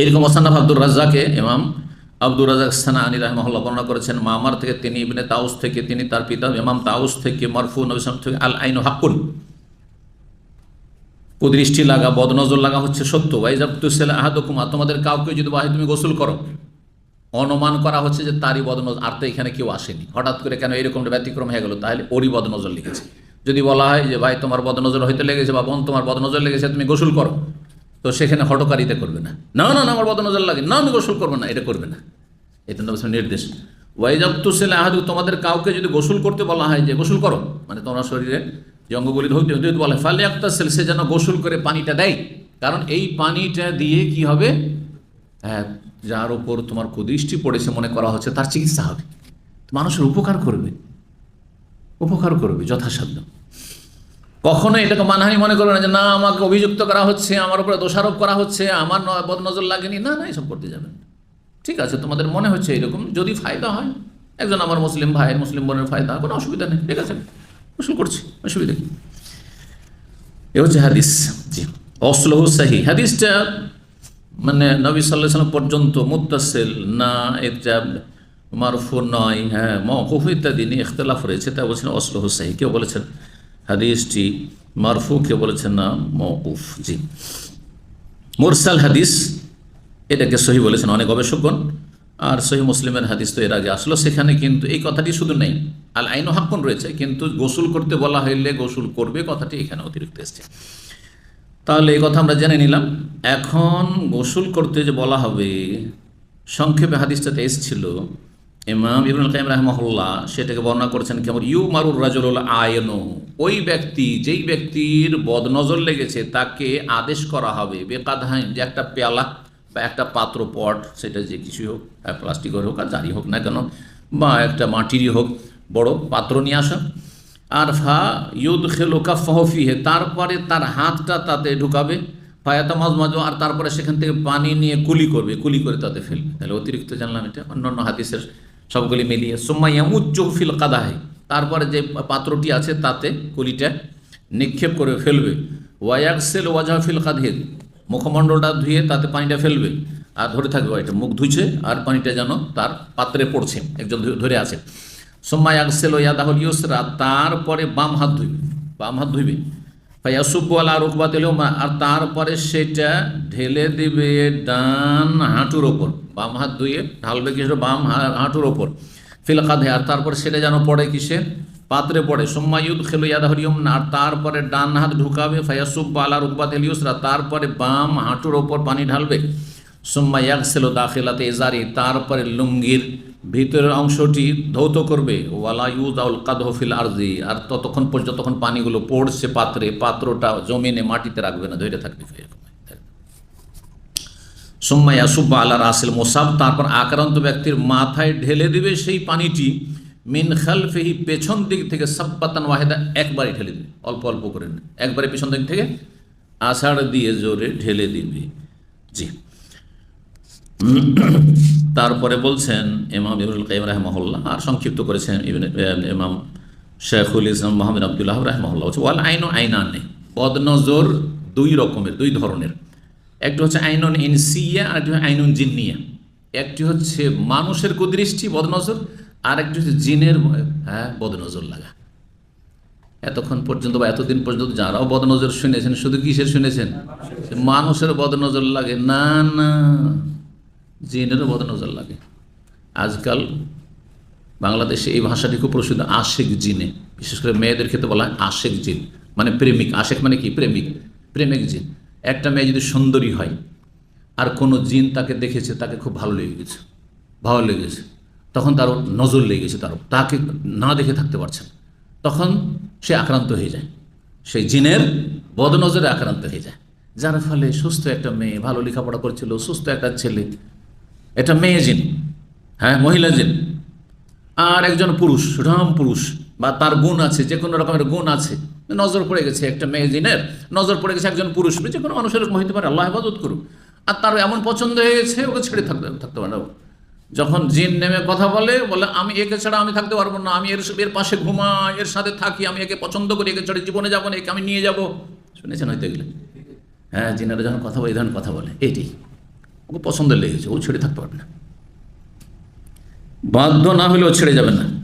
এরকম ওসান্নাফ আব্দুর রাজ্জাকে ইমাম আব্দুর রাজাক সানা আনী রহমহল্লা বর্ণনা করেছেন, মামার থেকে তিনি ইবনে তাউস থেকে তিনি তার পিতা ইমাম তাউস থেকে মারফু নবী সালাম থেকে আল আইন হাক্কুন। কুদৃষ্টি লাগা, বদনজর লাগা হচ্ছে সত্য। ওয়াইজাবতুসেল আহাদকুমা তোমাদের কাউকে যদি বাহে তুমি গোসল করো, অনুমান করা হচ্ছে যে তারই বদনজর, আর তো এখানে কেউ আসেনি। হঠাৎ করে কেন এরকম ব্যতিক্রম হয়ে গেল? তাহলে ওরই বদনজর লিখেছে যদি বলা হয় যে, ভাই, তোমার বদনজর হইতে লেগেছে বা বোন, তোমার বদনজর লেগেছে, তুমি গোসল করো। তো সেখানে হটকারিতা করবে না। না না না, আমার বদনজর লাগে। না, আমি গোসল করব না, এটা করবে না। এটা নবী নির্দেশ। ওয়াইজাবতুসেল আহাদু তোমাদের কাউকে যদি গোসল করতে বলা হয় যে গোসল করো মানে তোমার শরীরে যে অঙ্গগুলি ধরতে হতে বলা ফালে একটা সেল সে যেন গোসল করে পানিটা দেয়। কারণ এই পানিটা দিয়ে কি হবে? হ্যাঁ যার উপর তোমার কুদৃষ্টি পড়েছে মনে করা হচ্ছে, তার চিকিৎসা হবে। মানুষের উপকার করবে। উপকার করবে, যথাসাধ্য। কখনো এটাকে মানহানি মনে করবে না যে, না, আমাকে অভিযুক্ত করা হচ্ছে, আমার উপরে দোষারোপ করা হচ্ছে, আমার বদনজর লাগেনি। না না, এসব করতে যাবেন। ঠিক আছে, তোমাদের মনে হচ্ছে এরকম, যদি ফায়দা হয়, একজন আমার মুসলিম ভাইয়ের, মুসলিম বোনের ফায়দা, কোনো অসুবিধা নেই, ঠিক আছে? গোসল করছি, অসুবিধা কি? এ হচ্ছে হাদিস, জি। অসলহু সাহি, হাদিসটা মানে নবী সাল্লাহ পর্যন্ত মুত্তাসিল, না এটা মারফু নয় হ্যাঁ মকুফ ইত্যাদি নিয়ে ইখতলাফ রয়েছে, তা বলছেন অসলহু সাহি, কেউ বলেছেন? হাদিসটি মারফু কেউ বলেছেন না মকুফ জি। মুরসাল হাদিস, এটাকে সহি বলেছেন অনেক গবেষকগণ, আর সহি মুসলিমের হাদিস তো এর আগে আসলো, সেখানে কিন্তু এই কথাটি শুধু নেই। আল আইন হাক্কুন রয়েছে, কিন্তু গোসল করতে বলা হইলে গোসল করবে কথাটি এখানে অতিরিক্ত এসছে। তাহলে এই কথা আমরা জেনে নিলাম, এখন গোসল করতে যে বলা হবে, সংক্ষেপে হাদিসটাতে এসছিল ইমাম ইবনুল কাইম রাহমাহুল্লাহ সেটাকে বর্ণনা করেছেন কেমন ইউ মারুর রাজুল আয়নো, ওই ব্যক্তি, যেই ব্যক্তির বদনজর লেগেছে, তাকে আদেশ করা হবে বেকাধাইন যে একটা পেয়ালা বা একটা পাত্র পট, সেটা যে কিছুই হোক প্লাস্টিকের হোক, আর যারই হোক না কেন, বা একটা মাটিরই হোক, বড় পাত্র নিয়ে আসা। আর ফা ইউদ খেলোকা ফহফিহে তারপরে তার হাতটা তাতে ঢুকাবে, ফায়াতা মাঝ আর তারপরে সেখান থেকে পানি নিয়ে কুলি করবে, কুলি করে তাতে ফেলবে। তাহলে অতিরিক্ত জানলাম এটা, অন্যান্য হাদিসের সবগুলি মিলিয়ে। সোম্মাইয়া উচ্চফিল কাদাহে। তারপরে যে পাত্রটি আছে তাতে কুলিটা নিক্ষেপ করে ফেলবে। ওয়াইয়াকসেল ওয়াজাহফিল কাদহে। মুখমণ্ডলটা ধুয়ে তাতে পানিটা ফেলবে। আর ধরে থাকবে এটা। মুখ ধুইছে আর পানিটা যেন তার পাত্রে পড়ছে। একজন ধরে- আছে। সোম্মা ইয়াকসেল ইয়াদাহুল ইউসরা। তারপরে বাম হাত ধুইবে। বাম হাত ধুইবে। আর তারপরে সেটা ঢেলে দিবে ডান হাঁটুর ওপর, বাম হাত ধুয়ে ঢালবে কিসের বাম হাঁটুর ওপর, ফিল কাঁধে আর তারপরে সেটা যেন পড়ে কিসে? পাত্রে পড়ে। সোম্মায়ুদ খেলো ইয়াদাহরিয়ম না আর তারপরে ডান হাত ঢুকাবে ফায়াসুব্বু আলা রুকবাতিল ইউসরা, তারপরে বাম হাঁটুর ওপর পানি ঢালবে। সুম্মা ইয়াকসেলো দাখিলাতে এজারি তারপরে লুঙ্গির ভিতরের অংশটি ধৌত করবে। ওয়ালা ইউদাউল কাদহফিল আরজি আর ততক্ষণ পর্যন্ত যতক্ষণ পানিগুলো পড়ছে পাত্রে, পাত্রটা জমিনে, মাটিতে রাখবে না ধরে থাকবে। সুম্মা ইয়াসুব্বা আল্লাহ রাসেল মোসাব। তারপর আক্রান্ত ব্যক্তির মাথায় ঢেলে দিবে সেই পানিটি। মিন খালফেহি পেছন দিক থেকে সাব্বাতান ওয়াহেদা একবারই ঢেলে দিবে। অল্প অল্প করে। একবারে পেছন দিক থেকে আষাঢ় দিয়ে জোরে ঢেলে দিবে। জি। তারপরে বলছেন ইমাম ইবুল কাইম রাহমহল্লা আর সংক্ষিপ্ত করেছেন ইমাম শেখুল ইসলাম মোহাম্মদ আবদুল্লাহ রাহমহল্লা হচ্ছে ওয়াল আইন আইনান নেই বদনজর দুই রকমের, দুই ধরনের। একটি হচ্ছে আইনুন ইনসিয়া, আর একটি হচ্ছে আইনুন জিন্নিয়া। একটি হচ্ছে মানুষের কুদৃষ্টি, বদনজর, আর একটি হচ্ছে জিনের হ্যাঁ বদনজর লাগা। এতক্ষণ পর্যন্ত বা এতদিন পর্যন্ত যারাও বদনজর শুনেছেন, শুধু কিসের শুনেছেন? মানুষের বদনজর লাগে। না না। জিনেরও বদনজর লাগে। আজকাল বাংলাদেশে এই ভাষাটি খুব প্রসিদ্ধ, আশেক জিনে। বিশেষ করে মেয়েদের ক্ষেত্রে বলা হয় আশেক জিন মানে প্রেমিক। আশেক মানে কি? প্রেমিক। প্রেমিক জিন। একটা মেয়ে যদি সুন্দরী হয়, আর কোনো জিন তাকে দেখেছে, তাকে খুব ভালো লেগে গেছে, ভালো লেগেছে তখন তারও নজর লেগে গেছে তারও। তাকে না দেখে থাকতে পারছে তখন সে আক্রান্ত হয়ে যায়। সেই জিনের বদনজরে আক্রান্ত হয়ে যায়। যার ফলে সুস্থ একটা মেয়ে, ভালো লেখাপড়া করছিল, সুস্থ একটা ছেলে এটা মেয়ে জিন হ্যাঁ মহিলা জিন আর একজন পুরুষ রাম পুরুষ, বা তার গুণ আছে, যে কোনো রকমের গুণ আছে। নজর পড়ে গেছে একটা মেয়ে জিনের, নজর পড়ে গেছে একজন পুরুষ, যে কোনো মানুষের হইতে পারে, আল্লাহ হেফাজত করুক। আর তার এমন পছন্দ হয়ে গেছে ওকে ছেড়ে থাকতে থাকতে পারে না। যখন জিন নেমে কথা বলে বলে, আমি একে ছাড়া আমি থাকতে পারব না, আমি এর এর পাশে ঘুমাই, এর সাথে থাকি, আমি একে পছন্দ করি, একে ছেড়ে জীবনে যাব না, একে আমি নিয়ে যাব। শুনেছেন হয়তো এগুলো? হ্যাঁ জিনারা যখন কথা বলে এই ধরনের কথা বলে এইটি ওকে পছন্দের লেগেছে ও ছেড়ে থাকতে পারবে না। বাধ্য না হলেও ছেড়ে যাবে না।